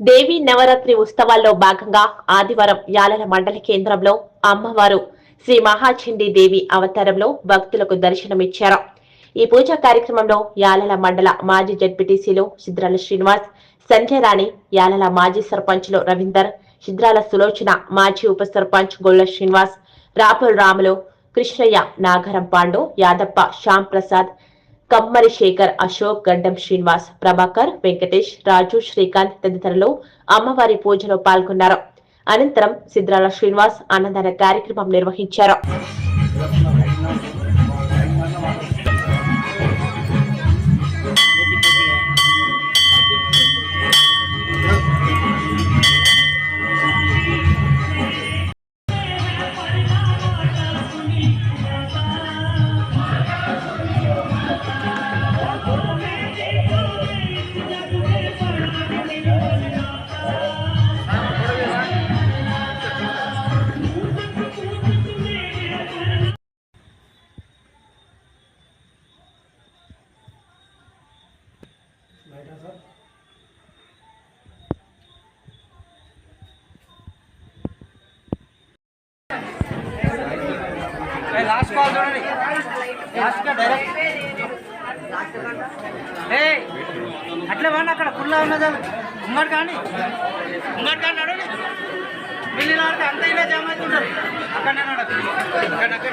దేవి నవరాత్రి ఉత్సవాల్లో భాగంగా ఆదివారం యాలల మండల కేంద్రంలో అమ్మవారు శ్రీ మహాచండీ దేవి అవతారంలో భక్తులకు దర్శనమిచ్చారు. ఈ పూజా కార్యక్రమంలో యాలల మండల మాజీ జడ్పీటీసీలు సిద్రాల శ్రీనివాస్ సంధ్యరాణి యాలల మాజీ సర్పంచ్లు రవీందర్ శిద్రాల సులోచన మాజీ ఉప సర్పంచ్ గొల్ల శ్రీనివాస్ రాపుల్ రాములు కృష్ణయ్య నాగరం పాండు యాదప్ప శ్యామ్ ప్రసాద్ కమ్మరి శేఖర్ అశోక్ గడ్డం శ్రీనివాస్ ప్రభాకర్ వెంకటేష్ రాజు శ్రీకాంత్ తదితరులు అమ్మవారి పూజలో పాల్గొన్నారు. అనంతరం సిద్రాల శ్రీనివాస్ అన్నదాన కార్యక్రమం నిర్వహించారు. లాస్ట్ కాల్ చూడండి. లాస్ట్గా డైరెక్ట్ ఏ అట్లే వాడిని అక్కడ కుళ్ళ ఉన్నది ఉమ్మడి కానీ ఉమ్మడి కానీ నడవండి. వెళ్ళిన వాడికి అంత ఇలా జామ అవుతుంటారు అక్కడనే అక్కడ అక్కడ